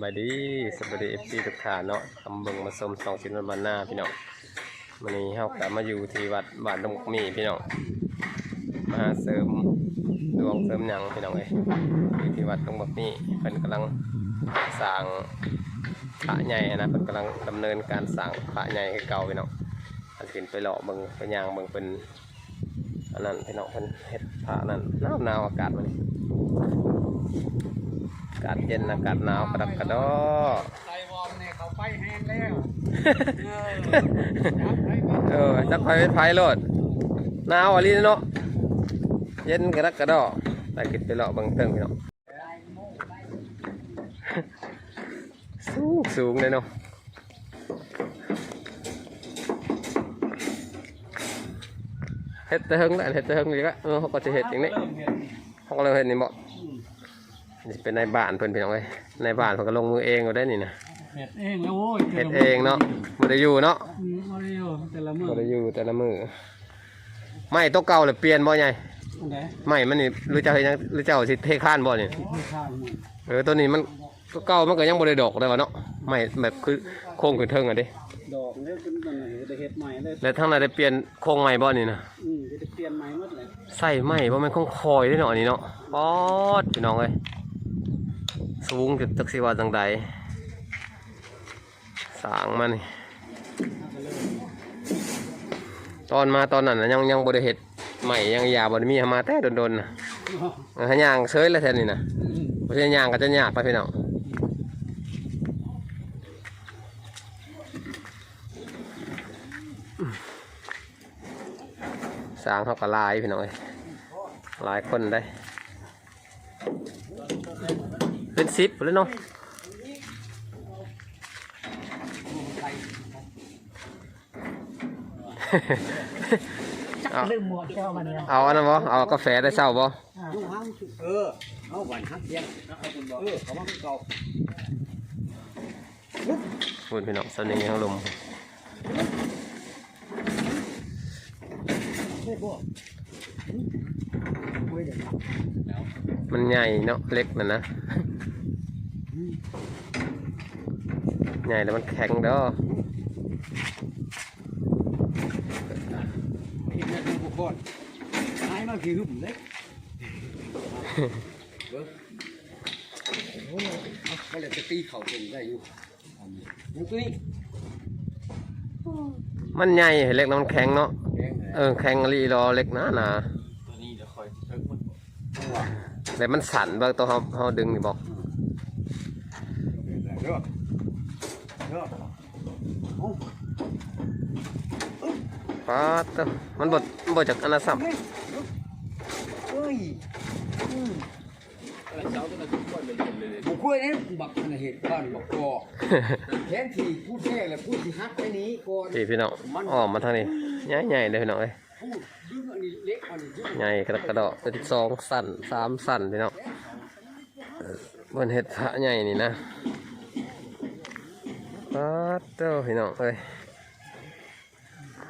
บายดีสบายดีเอฟซีทุกท่านเนาะทำเบิ่งมาสมสองชิ้นวันบาหน้าพี่น้องวันนี้เฮากลับมาอยู่ที่วัดบ้านดงมีพี่น้องมาเสริมดวงเสริมหยังพี่น้องเอ้ยอยู่ที่วัดดงบักมีเพิ่นกำลังสร้างพระใหญ่นะเพิ่นกำลังดำเนินการสร้างพระใหญ่ให้เก่าพี่น้องอันเป็นไปหล่อเบิ่งไปย่างเบิ่งเป็นอันนั้นพี่น้องเพิ่นเฮ็ดพระนั่นหนาวหนาวอากาศวันนี้ากาศเย็นอากาศหนาวกระดับกระดอไตวอมเนี่ยเขาไปแห้งแล้วเออเออจักไฟเป็นไฟโลดหนาวอะไรเนาะเย็นกระดักกระดอไปกินไปเลาะเบังเติงพี่เนาะสูงสูงเลยเนาะเฮ็ดแต่เฮิงแล้วเฮ็ดแต่เฮิงอีกแล้วเออเขาก็จะเฮ็ดอย่างนี้เริ่มเห็นเขาก็เลยเฮ็ดนี่บ่ นี่เป็นในายบ้านเพิ่นพี่น้องเอ้ยในายบ้านเพิ่นก็ลงมือเองก็ได้นี่นะเห็ดเองแล้วโว้ยเฮ็ดเองเนาะบ่ได้อยู่เนาะอืมเอาเร็วแต่ละมื้อบ่ได้อยู่แต่ละมือไม่ตัวเก่าเลยเปลี่ยนบ่ใหญ่อันไหนไม่มันนี่หรือเจ้าเฮ็ดหยังหรือเจ้าสิเทคานบ่นี่ไม่ข้างมึงเออตัวนี้มันตัวเก่ามันก็ยังบ่ได้ดอกได้ว่าเนาะไม่แบบคือโค้งขึ้นเทิงอะดิดอกเนี่ยเป็นมันไหนจะเห็ดใหม่เลยแล้วทางนั้นได้เปลี่ยนโค้งใหม่บ่นี่นะ อืมจะเปลี่ยนใหม่หมดเลย ใส่ไม้บ่แม่นโค้งคอยเด้เนาะอันนี้เนาะป๊อดพี่น้องเอ้ย สูงจุดจักสิว่าจังใดสางมานี่ตอนมาตอนนั้นนะยังยังบ่ได้เฮ็ดใหม่ยังยาบ่ได้มีมาแต่โดนๆน่ะอ่ายางเซยแล้วแทนนี่นะเพราะฉะนั้นยางก็จะยากไปพี่น้องสางเขาก็ลายพี่น้องลายคนได้ เป็นสิบเลยเนาะจักลืมหมดแก้วมันเนี่ยเอาอันนั้นบ่เอากาแฟได้เศร้าบ่ลูกห้างเออเอาหวานฮักเทียนเออเขาว่าเก่าพูดพี่น้องสนิทของลม ไม่บ่ไม่เดี๋ยวมันใหญ่เนาะเล็กนั่นนะใหญ่แล้วมันแข็งเด้ออีกแล้วบุกบอลไอ้มันคือหึ่มเลยโอ้ยก็เลยจะตีเข่าเก่งได้อยู่ยังตัวนี้มันใหญ่เล็กแล้วมันแข็งเนาะแข็งเออแข็งรีรอเล็กนะนะตัวนี้เดี๋ยวคอยเพิ่มหมดแต่มันสั่นบางตัวเขาเขาดึงนี่บอกเด้อเด้อป๊าดเด้อมันบดมันบดจากอันนั้นซ้เฮ้ยบุกกล้วยนี่บักมันเหตุบ้านบักกอแทนที่พูดแท้และพูดที่ฮักไปนี้ก่อน พี่พี่น้องอ้อมมาทางนี้ ใหญ่ใหญ่เลยพี่น้องเอ้ยพูดดึงอันนี้เอ้ใหญ่กระดกระดอกเป็นสองสั่นสามสั่นพี่น้องบนเห็ดพระใหญ่นี่นะป๊าดเด้อพี่น้องเอ้ย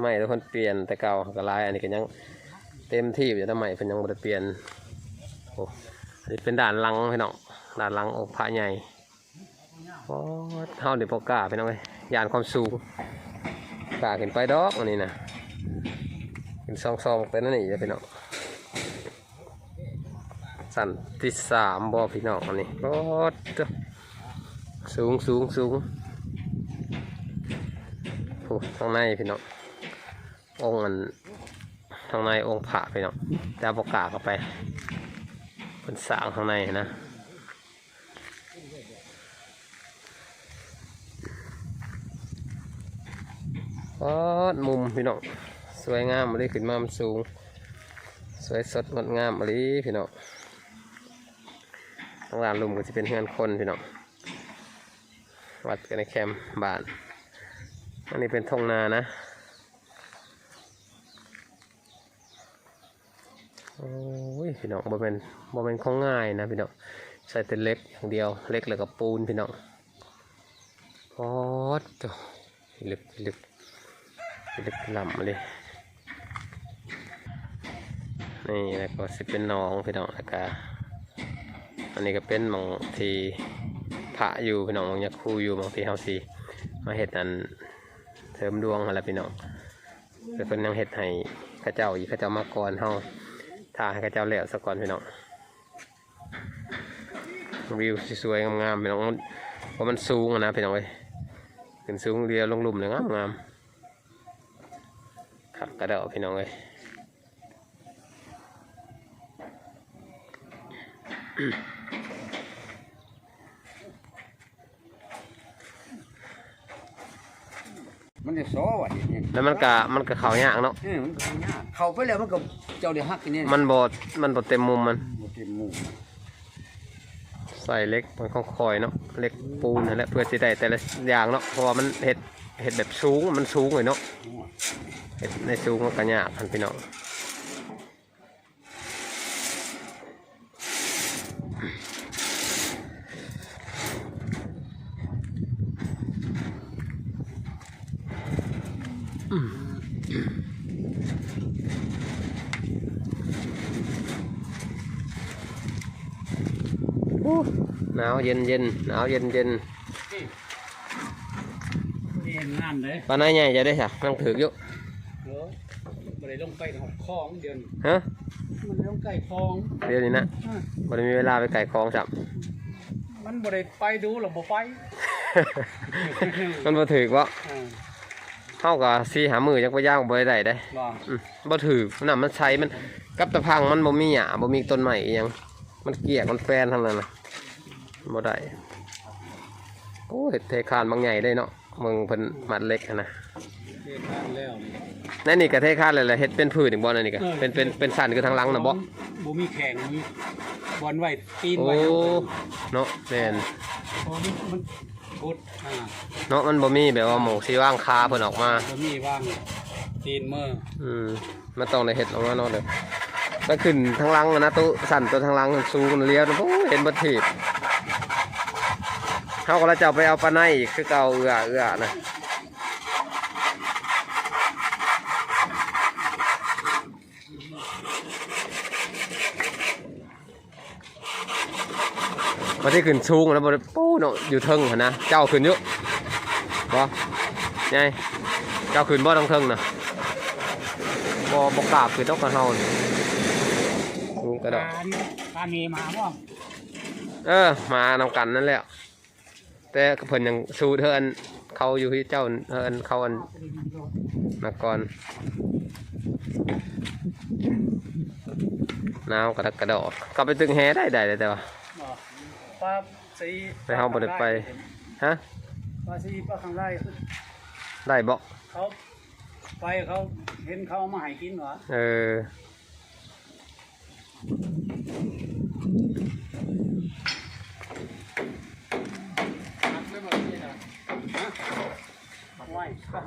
ไม่ทุกคนเปลี่ยนแต่เก่าก็ลายอันนี้ก็ยังเต็มที่อยู่ทำไมเพิ่นยังบ่ได้เปลี่ยนโอ้นนี้เป็นด่านลังพี่น้องด่านลังองค์พระใหญ่โอ้เท่าเดี๋ยวพอกล้าพี่น้องเอ้ยยานความสูงกล้าขึ้นไปดอกอันนี้นะ เป็นซองๆเป็นนั่นนี่เด้อพี่น้องสั่นที่สามบ่พี่น้องอันนี้โอ้เด้อสูงสูงสูงโอ้ข้างในพี่น้ององค์อันข้างในองค์พระพี่น้องจะเอาปากกาศเข้าไปเป็นสางข้างในนะโอ้มุมพี่น้อง วยงามมาเลยขึ้นมามันสูง สวยสดงดงามมาเลยพี่น้องทางลานลุมก็จะเป็นเฮือนคนพี่น้องวัดกันในแคมป์บ้านอันนี้เป็นทงนานะโอ้ยพี่น้องบ่เป็นบ่เป็นของง่ายนะพี่น้องใส่แต่เล็กอย่างเดียวเล็กแล้วก็ปูนพี่น้องโอ้ตัวลึกลึกลึกลำเลย นี่แล้วก็สิเป็นน้องพี่น้องแล้วก็อันนี้ก็เป็นหมองที่พระอยู่พี่น้องบางอยากครูอยู่บางทีเฮาสิมาเฮ็ดอันเสริมดวงอะไรพี่น้องแต่เพิ่นยังเฮ็ดให้ข้าเจ้าอีกข้าเจ้ามาก่อนเฮาถ้าให้ข้าเจ้าแล้วซะก่อนพี่น้องวิวสวยงามๆพี่น้องเพราะมันสูงนะพี่น้องเอ้ยขึ้นสูงเรียวลงลุมเลยงามๆครับกระเดาพี่น้องเอ้ย มันจะซ้อว่ะนี่แล้วมันก็มันก็เขายากเนาะเออมันก็ยากเข้าไปแล้วมันก็เจ้าได้ฮักกันนี่มันบดมันบดเต็มมุมมัน บ่เต็มหมู่ใส่เล็กมันค่อยๆเนาะเล็กปูนนั่นแหละเพื่อสิได้แต่ละอย่างเนาะเพราะว่ามันเห็ดเห็ดแบบสูงมันสูงเลยเนาะเห็ดในสูงมันก็ยากพันพี่น้อง หนาวเย็นเย็นหนาวเย็นเย็นนี่งานเลยปลาหนใหญ่จะได้ค่ะนั่งถืออยู่เออบ่ได้ลงไปหอดคลองเดือนฮะมันลงใกล้คลองเดี๋ยวนี้นะอะบ่ได้มีเวลาไปไก่คลองจับมันบ่ได้ไปดูหรอบ่ไป มันบ่ถือวะอ่าเฮาก็สิหามือจักไปย่างบ่ได้ได้ว่าอืมบ่ถือน้ำมันใช้มันกับตะพังมันบ่มีหญ้าบ่มีต้นไม้อีหยังมันเกลียกมันแฟนทั้งนั้นนะ บ่ได้โอ้ยเทคานบางใหญ่ได้เนาะมึงเพิ่นมัดเล็กหั้นนะเฮ็ดงานแล้วนี่นั่นนี่ก็เทคานเลยแหละเฮ็ดเป็นพืชอีกบ่นั่นนี่ก็เป็นเป็นเป็นสันคือทางหลังน่ะบ่บ่มีแข่งมีบอลไว้ตีนโอ้ไว้เนาะแม่นพอมันมันพุดอ่าเนาะมันบ่มีแบบว่าหมองสิว่างคาเพิ่นออกมาบ่มีว่างตีนมืออืมมันต้องได้เฮ็ดออกมาเนาะเด้อแล้วขึ้นทางหลังอะนะตู้สั่นตัวทางหลังสูงเลี้ยวโอ้ยเห็นบ่ถีบ เฮาก็แล้วจะเอาไปเอาปลาในอีกคือเก่าเอื้อเอื้อนะมาที่ขึ้นสูงแล้วบ่ได้ปู้เนาะอยู่เทิงหั่นนะ เจ้าขึ้นอยู่บ่ไงเจ้าขึ้นบ่ต้องเทิงน่ะบอบกล้าคือต้องกระเฮานี่ดูกระดอกการการมีมาบ่เออ มานำกันนั่นแหละ แต่เพิ่นยังสู้เธออันเขาอยู่ที่เจ้าเธออันเขาอันนักกรหนาวกระดักกระดอกกลับไปตึงแฮได้ได้แต่ว่าบ่ปลาสีไปเฮาบ่ได้ไปฮะปลาสีปลาข้างไร่ได้บ่เขาไปเขาเห็นเขาเอามาให้กินหรอเออ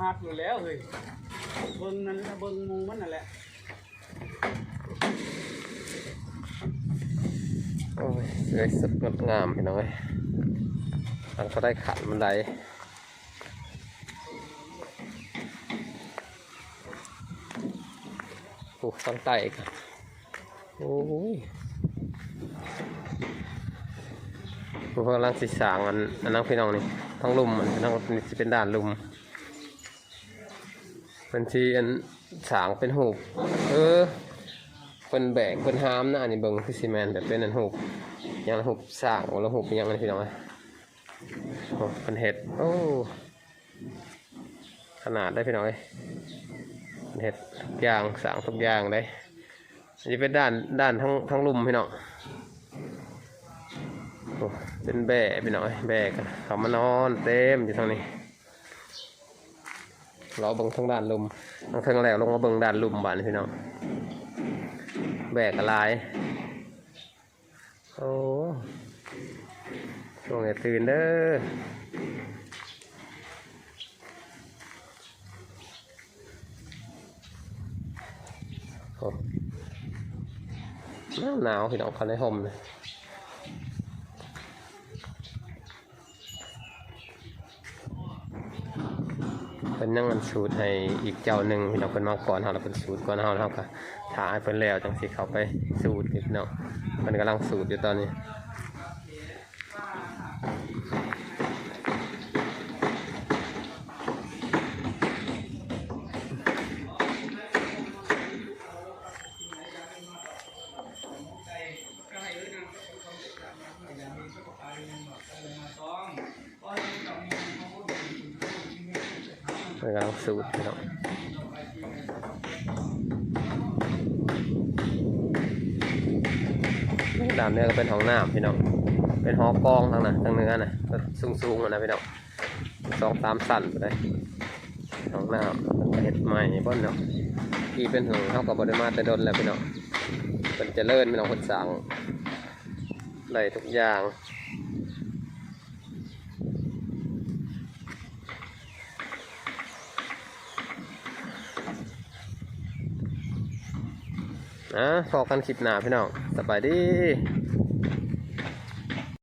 หักอยู่แล้วเฮ้ยเบิ่งนั่นแหละเบิ่งหมูมันนั่นแหละโอ้ยสวยสดงดงามพี่น้อยมันก็ได้ขันมันไดโอ้ตั้งไต่กันโอ้ยพวกกำลังสิสางอันอันนั้นพี่น้องนี่ทั้งลุ่มมันทั้งเป็นด่านลุ่ม เป็นทีอันสางเป็นหูปเออเป็นแบกเป็นหามนะอันนี้เบิ่งคือซีแมนแบบเป็นอันหุบอยังหุบสางแล้วหุบอยังอันพี่น้องอ้ยโอ้เป็นเห็ดโอ้ขนาดได้พี่น้องเอ้ยเป็นเห็ดทุกอย่างสางทุกอย่างได้อันนี้เป็นด้านด้านทั้งทั้งลุมพี่น้องโอ้เป็นแบะพี่น้องเอ้ยแบกกันเขามานอนเต็มอยู่ทางนี้ เราเบิ่งทั้งด้านลุมทั้งเทิงแล้วลงมาเบิ่งด้านลุมบ้านพี่น้องแบกอะไรโอ้ช่วงนี้ตื่นเด้อหนาวหนาวพี่น้องเขาในห่มเลย นั่งมันสูตรให้อีกเจ้าหนึ่งพี่น้องเป็นมาก่อนเฮาแล้วเป็นสูตรก่อนเฮาแล้วเฮาก็ถ่ายเพิ่นแล้วจังสิเขาไปสูตรพี่น้องเพิ่นกำลังสูตรอยู่ตอนนี้ กำลังสูตรพี่น้องด้านเนื้อก็เป็นห้องน้ำพี่น้อง เป็นหอกองทางนั้นทางเนื้อน่ะสูงสูงๆอะนะพี่น้องสองสามสั่นไปเลยห้องน้ำเห็ดใหม่บ่นเนาะที่เป็นหึงเท่ากับบริมาแต่ดนแล้วพี่น้องเป็นเจริญพี่น้องคนสั่งได้ทุกอย่าง นะพอกันคลิปหน้าพี่น้องสบายดี